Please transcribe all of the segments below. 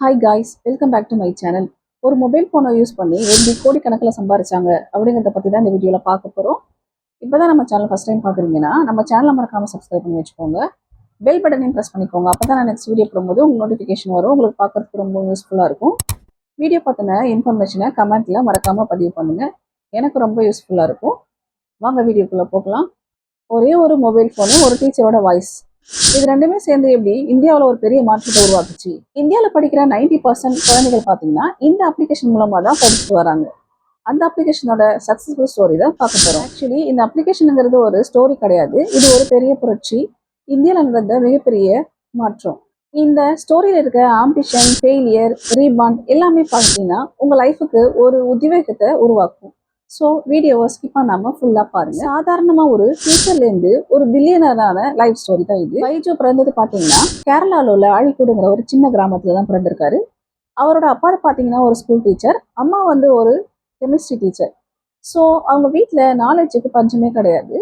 Hi guys welcome back to my channel ஒரு mobile ஃபோனை use பண்ணி எப்படி கோடிக்கணக்கில் சம்பாரிச்சாங்க அப்படிங்கிறத பற்றி தான் இந்த வீடியோவில் பார்க்க போகிறோம் இப்போ தான் நம்ம சேனல் ஃபஸ்ட் டைம் பார்க்குறீங்கன்னா நம்ம சேனலை மறக்காமல் சப்ஸ்கிரைப் பண்ணி வச்சுக்கோங்க. பெல் பட்டனையும் ப்ரெஸ் பண்ணிக்கோங்க. அப்போ தான் நான் நெக்ஸ்ட் வீடியோ போடும்போது உங்களுக்கு நோட்டிஃபிகேஷன் வரும். உங்களுக்கு பார்க்கறதுக்கு ரொம்ப யூஸ்ஃபுல்லாக இருக்கும். வீடியோ பார்த்தின இன்ஃபர்மேஷனை கமெண்ட்டில் மறக்காமல் பதிவு பண்ணுங்கள் எனக்கு ரொம்ப யூஸ்ஃபுல்லாக இருக்கும். வாங்க வீடியோக்குள்ளே போகலாம். ஒரே ஒரு மொபைல் ஃபோனு ஒரு டீச்சரோட வாய்ஸ் இது ரெண்டுமே சேர்ந்து எப்படி இந்தியாவில் ஒரு பெரிய மாற்றத்தை உருவாக்குச்சு. இந்தியாவில் படிக்கிற 90% பர்சன்ட் குழந்தைகள் பார்த்தீங்கன்னா இந்த அப்ளிகேஷன் மூலமாக தான் படிச்சுட்டு வராங்க. அந்த அப்ளிகேஷனோட சக்ஸஸ்ஃபுல் ஸ்டோரி தான் பார்க்க போகிறோம் ஆக்சுவலி இந்த அப்ளிகேஷனுங்கிறது ஒரு ஸ்டோரி கிடையாது. இது ஒரு பெரிய புரட்சி. இந்தியாவில் நடந்த மிகப்பெரிய மாற்றம். இந்த ஸ்டோரியில் இருக்க ஆம்பிஷன் ஃபெயிலியர் ரீபாண்ட் எல்லாமே பார்த்தீங்கன்னா உங்கள் லைஃபுக்கு ஒரு உத்வேகத்தை உருவாக்கும். ஸோ வீடியோவை ஸ்கிப் பண்ணாமல் ஃபுல்லாக பாருங்க. சாதாரணமாக ஒரு ஃபியூச்சர்லேருந்து ஒரு பில்லியனரான லைஃப் ஸ்டோரி தான் இது. பைஜோ பிறந்தது பார்த்தீங்கன்னா கேரளாவில் உள்ள அழிக்கூடுங்கிற ஒரு சின்ன கிராமத்தில் தான் பிறந்திருக்காரு. அவரோட அப்பா பார்த்தீங்கன்னா ஒரு ஸ்கூல் டீச்சர் அம்மா வந்து ஒரு கெமிஸ்ட்ரி டீச்சர் ஸோ அவங்க வீட்டில் நாலேஜுக்கு பஞ்சமே கிடையாது.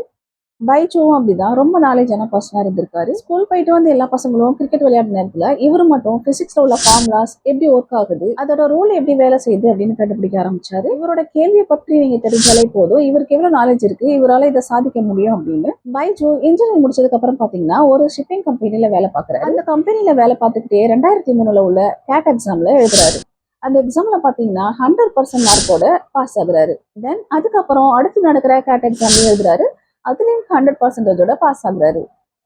பைச்சோவும் அப்படிதான். ரொம்ப நாலேஜான பர்சனாக இருந்திருக்காரு. ஸ்கூல் போயிட்டு வந்து எல்லா பசங்களும் கிரிக்கெட் விளையாடுற நேரத்தில் இவர் மட்டும் ஃபிசிக்ஸில் உள்ள ஃபார்முலாஸ் எப்படி ஒர்க் ஆகுது அதோட ரூல் எப்படி வேலை செய்யுது அப்படின்னு கண்டுபிடிக்க ஆரம்பிச்சாரு. இவரோட கேள்வியை பற்றி நீங்கள் தெரிஞ்சாலே போதும். இவருக்கு எவ்வளோ நாலேஜ் இருக்கு? இவரால் இதை சாதிக்க முடியும் அப்படின்னு. பைஜோ இன்ஜினியரிங் முடிச்சதுக்கு அப்புறம் பார்த்தீங்கன்னா ஒரு ஷிப்பிங் கம்பெனியில் வேலை பார்க்குறாரு அந்த கம்பெனியில் வேலை பார்த்துக்கிட்டே ரெண்டாயிரத்தி மூணுல உள்ள கேட் எக்ஸாமில் எழுதுறாரு. அந்த எக்ஸாமில் பார்த்தீங்கன்னா ஹண்ட்ரட் பர்சன்ட் மார்க்கோட பாஸ் ஆகுறாரு. தென் அதுக்கப்புறம் அடுத்து நடக்கிற கேட் எக்ஸாம்லேயும் எழுதுறாரு. அதுலேயும் ஹண்ட்ரட் பர்சன்டேஜோட பாஸ் ஆகுறாரு.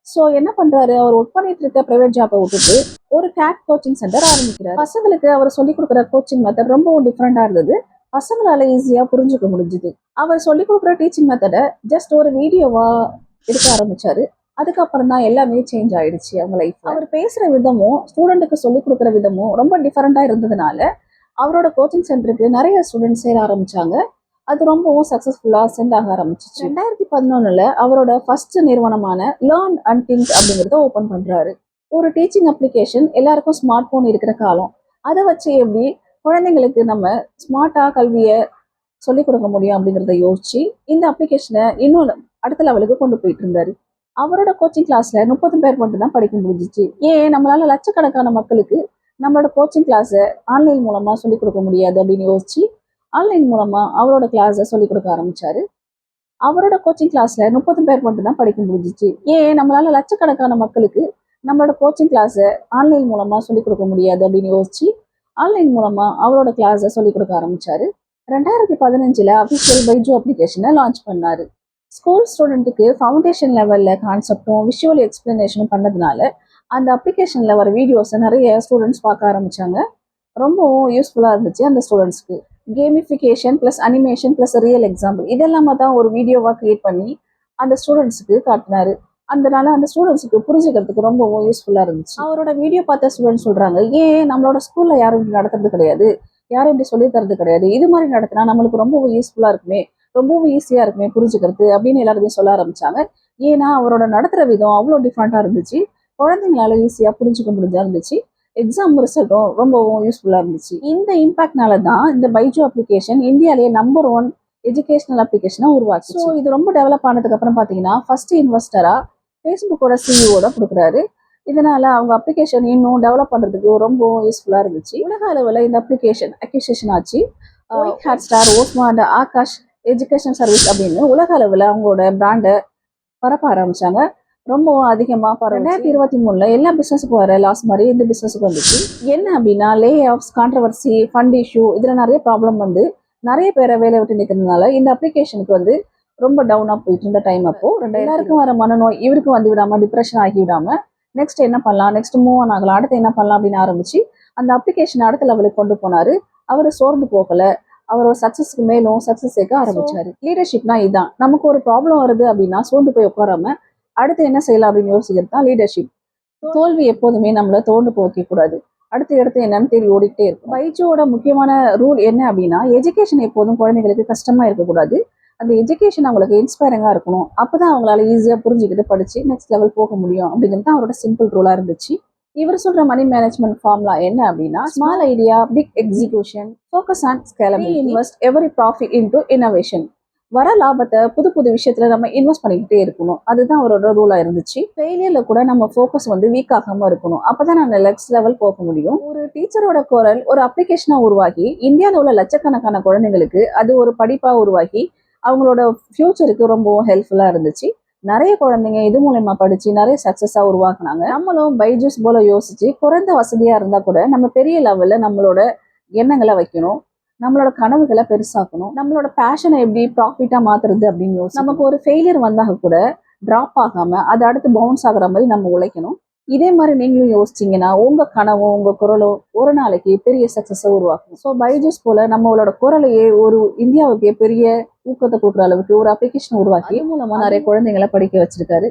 ஸோ என்ன பண்றாரு? அவர் ஒர்க் பண்ணிட்டு இருக்க பிரைவேட் ஜாப்பை விட்டுட்டு ஒரு கேட் கோச்சிங் சென்டர் ஆரம்பிக்கிறார். பசங்களுக்கு அவர் சொல்லி கொடுக்குற கோச்சிங் மெத்தட் ரொம்பவும் டிஃப்ரெண்டா இருந்தது. பசங்களால ஈஸியா புரிஞ்சுக்க முடிஞ்சுது. அவர் சொல்லிக் கொடுக்குற டீச்சிங் மெத்தடை ஜஸ்ட் ஒரு வீடியோவா எடுக்க ஆரம்பிச்சாரு. அதுக்கப்புறம் தான் எல்லாமே சேஞ்ச் ஆயிடுச்சு அவங்க லைஃப் அவர் பேசுற விதமும் ஸ்டூடெண்ட்டுக்கு சொல்லிக் கொடுக்குற விதமும் ரொம்ப டிஃபரெண்டா இருந்ததுனால அவரோட கோச்சிங் சென்டருக்கு நிறைய ஸ்டூடெண்ட்ஸ் சேர ஆரம்பிச்சாங்க. அது ரொம்பவும் சக்ஸஸ்ஃபுல்லாக சென்ட் ஆக ஆரம்பிச்சிச்சு. ரெண்டாயிரத்தி பதினொன்னுல அவரோட ஃபர்ஸ்ட் நிறுவனமான லேர்ன் அண்ட் திங்க் அப்படிங்கிறத ஓப்பன் பண்ணுறாரு ஒரு டீச்சிங் அப்ளிகேஷன் எல்லாருக்கும் ஸ்மார்ட் ஃபோன் இருக்கிற காலம். அதை வச்சு எப்படி குழந்தைங்களுக்கு நம்ம ஸ்மார்ட்டாக கல்வியை சொல்லிக் கொடுக்க முடியும் அப்படிங்கிறத யோசிச்சு இந்த அப்ளிகேஷனை இன்னும் அடுத்த லெவலுக்கு கொண்டு போயிட்டு இருந்தாரு. அவரோட கோச்சிங் கிளாஸில் முப்பது பேர் மட்டும் தான் படிக்க முடிஞ்சிச்சு. ஏன்? நம்மளால லட்சக்கணக்கான மக்களுக்கு நம்மளோட கோச்சிங் கிளாஸை ஆன்லைன் மூலமாக சொல்லிக் கொடுக்க முடியாது அப்படின்னு யோசிச்சு ஆன்லைன் மூலமாக அவரோட கிளாஸை சொல்லிக் கொடுக்க ஆரம்பிச்சாரு. அவரோட கோச்சிங் கிளாஸில் முப்பது பேர் மட்டும் தான் படிக்க முடிஞ்சிச்சு. ஏன் நம்மளால் லட்சக்கணக்கான மக்களுக்கு நம்மளோட கோச்சிங் கிளாஸை ஆன்லைன் மூலமாக சொல்லிக் கொடுக்க முடியாது அப்படின்னு யோசிச்சு ஆன்லைன் மூலமாக அவரோட கிளாஸை சொல்லிக் கொடுக்க ஆரம்பிச்சாரு. ரெண்டாயிரத்தி பதினஞ்சில் அஃபிஷியல் பைஜூ அப்ளிகேஷனை லான்ச் பண்ணார். ஸ்கூல் ஸ்டூடெண்ட்டுக்கு ஃபவுண்டேஷன் லெவலில் கான்செப்டும் விஷுவல் எக்ஸ்பிளனேஷனும் பண்ணதுனால அந்த அப்ளிகேஷனில் வர வீடியோஸை நிறைய ஸ்டூடெண்ட்ஸ் பார்க்க ஆரம்பித்தாங்க ரொம்பவும் யூஸ்ஃபுல்லாக இருந்துச்சு அந்த ஸ்டூடெண்ட்ஸ்க்கு gamification plus animation plus real example இதெல்லாம தான் ஒரு வீடியோவாக க்ரியேட் பண்ணி அந்த ஸ்டூடெண்ட்ஸுக்கு காட்டினாரு. அதனால அந்த ஸ்டூடெண்ட்ஸுக்கு புரிஞ்சுக்கிறதுக்கு ரொம்பவும் யூஸ்ஃபுல்லாக இருந்துச்சு. அவரோட வீடியோ பார்த்த ஸ்டூடெண்ட்ஸ் சொல்கிறாங்க ஏன் நம்மளோட ஸ்கூலில் யாரும் இப்படி நடத்துறது கிடையாது. யாரும் இப்படி சொல்லி தரது கிடையாது. இது மாதிரி நடத்தினா நம்மளுக்கு ரொம்பவும் யூஸ்ஃபுல்லாக இருக்குமே ரொம்பவும் ஈஸியாக இருக்குமே புரிஞ்சுக்கிறது அப்படின்னு எல்லாருமே சொல்ல ஆரம்பித்தாங்க ஏன்னா அவரோட நடத்துகிற விதம் அவ்வளோ டிஃப்ரெண்ட்டாக இருந்துச்சு. குழந்தைங்களால ஈஸியாக புரிஞ்சுக்க முடிஞ்சா இருந்துச்சு. எக்ஸாம் ரிசல்ட்டும் ரொம்பவும் யூஸ்ஃபுல்லாக இருந்துச்சு. இந்த இம்பாக்ட்னால தான் இந்த பைஜு அப்ளிகேஷன் இந்தியாலேயே நம்பர் ஒன் எஜுகேஷனல் அப்ளிகேஷனாக உருவாச்சு ஸோ இது ரொம்ப டெவலப் ஆனதுக்கு அப்புறம் பார்த்தீங்கன்னா ஃபர்ஸ்ட் இன்வெஸ்டரா ஃபேஸ்புக்கோட சிஇஓட கொடுக்குறாரு. இதனால அவங்க அப்ளிகேஷன் இன்னும் டெவலப் பண்ணுறதுக்கு ரொம்ப யூஸ்ஃபுல்லாக இருந்துச்சு. உலக அளவில் இந்த அப்ளிகேஷன் அக்யூசேஷன் ஆச்சு. Hot star Osmo and Aakash education service அப்படின்னு உலக அளவில் அவங்களோட பிராண்டை பரப்ப ஆரம்பிச்சாங்க. ரொம்பவும் அதிகமாக பரவ ரெண்டாயிரத்தி இருபத்தி மூணுல எல்லா பிசினஸுக்கும் வர லாஸ் மாதிரி இந்த பிசினஸுக்கு வந்துச்சு. என்ன அப்படின்னா lay offs controversy fund issue இதுல நிறைய ப்ராப்ளம் வந்து நிறைய பேரை வேலை விட்டு நிற்கிறதுனால இந்த அப்ளிகேஷனுக்கு வந்து ரொம்ப டவுனாக போயிட்டு இருந்த டைம் அப்போ ரெண்டு எல்லாருக்கும் வர மனநோய் இவருக்கும் வந்து விடாம டிப்ரெஷன் ஆகி விடாம நெக்ஸ்ட் என்ன பண்ணலாம் நெக்ஸ்ட் மூவ் ஆன் ஆகலாம் அடுத்து என்ன பண்ணலாம் அப்படின்னு ஆரம்பிச்சு அந்த அப்ளிகேஷன் அடுத்த லெவலுக்கு கொண்டு போனாரு. அவர் சோர்ந்து போகல. அவரோட சக்சஸ்க்கு மேலும் சக்சஸ் சேர்க்க ஆரம்பிச்சாரு. லீடர்ஷிப்னா இதுதான் நமக்கு ஒரு ப்ராப்ளம் வருது அப்படின்னா சோர்ந்து போய் உட்காராம அடுத்து என்ன செய்யலாம் அப்படின்னு யோசிக்கிறது தான் லீடர்ஷிப் தோல்வி எப்போதுமே நம்மள தோண்டு போக்க கூடாது அடுத்து அடுத்து என்னன்னு தேடி ஓடிக்கிட்டே இருக்கும். பைஜோட முக்கியமான ரூல் என்ன அப்படின்னா எஜுகேஷன் எப்போதும் குழந்தைங்களுக்கு கஷ்டமா இருக்கக்கூடாது. அந்த எஜுகேஷன் அவங்களுக்கு இன்ஸ்பைரிங்கா இருக்கணும். அப்பதான் அவங்களால ஈஸியா புரிஞ்சுக்கிட்டு படிச்சு நெக்ஸ்ட் லெவல் போக முடியும் அப்படிங்கிறது தான் அவரோட சிம்பிள் ரூலா இருந்துச்சு. இவர் சொல்ற மணி மேனேஜ்மெண்ட் ஃபார்ம்லா என்ன அப்படின்னா small idea big execution focus on scalability invest every profit into innovation வர லாபத்தை புது புது விஷயத்துல நம்ம இன்வெஸ்ட் பண்ணிக்கிட்டே இருக்கணும். அதுதான் அவரோட ரூலா இருந்துச்சு. ஃபெயிலியர்ல கூட நம்ம ஃபோக்கஸ் வந்து வீக் ஆகாம இருக்கணும். அப்பதான் நம்ம நெக்ஸ்ட் லெவல் போக முடியும். ஒரு டீச்சரோட குரல் ஒரு அப்ளிகேஷனா உருவாகி இந்தியாவில் உள்ள லட்சக்கணக்கான குழந்தைங்களுக்கு அது ஒரு படிப்பா உருவாகி அவங்களோட ஃபியூச்சருக்கு ரொம்பவும் ஹெல்ப்ஃபுல்லா இருந்துச்சு. நிறைய குழந்தைங்க இது மூலயமா படிச்சு நிறைய சக்சஸா உருவாக்குனாங்க. நம்மளும் பைஜூஸ் போல யோசிச்சு குறைந்த வசதியா இருந்தா கூட நம்ம பெரிய லெவல்ல நம்மளோட எண்ணங்களை வைக்கணும். நம்மளோட கனவுகளை பெருசாக்கணும். நம்மளோட பேஷனை எப்படி ப்ராஃபிட்டா மாத்துறது அப்படின்னு யோசி நமக்கு ஒரு ஃபெயிலியர் வந்தாக கூட டிராப் ஆகாம அதை அடுத்து பவுன்ஸ் ஆகுற மாதிரி நம்ம உழைக்கணும். இதே மாதிரி நீங்களும் யோசிச்சீங்கன்னா உங்க கனவும் உங்க குரலும் ஒரு நாளைக்கு பெரிய சக்சஸை உருவாக்கும். ஸோ பைஜூஸ் போல நம்மளோட குரலையே ஒரு இந்தியாவுக்கு பெரிய ஊக்கத்தை கொடுக்குற அளவுக்கு ஒரு அப்ளிகேஷன் உருவாக்கி அது மூலமா நிறைய குழந்தைங்களை படிக்க வச்சிருக்காரு.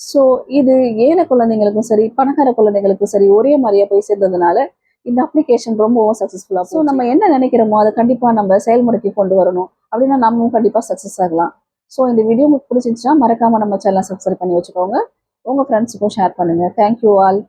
ஸோ இது ஏழை குழந்தைங்களுக்கும் சரி பணக்கார குழந்தைங்களுக்கும் சரி ஒரே மாதிரியா போய் சேர்ந்ததுனால இந்த அப்ளிகேஷன் ரொம்பவும் சக்ஸஸ்ஃபுல்லாக ஸோ நம்ம என்ன நினைக்கிறோமோ அதை கண்டிப்பாக நம்ம செயல்முறைக்கு கொண்டு வரணும். அப்படின்னா நம்மளும் கண்டிப்பாக சக்ஸஸ் ஆகலாம். ஸோ இந்த வீடியோ உங்களுக்கு பிடிச்சிருந்துச்சுன்னா மறக்காம நம்ம சேனலை சப்ஸ்கிரைப் பண்ணி வச்சுக்கோங்க. உங்கள் ஃப்ரெண்ட்ஸுக்கும் ஷேர் பண்ணுங்க. Thank you all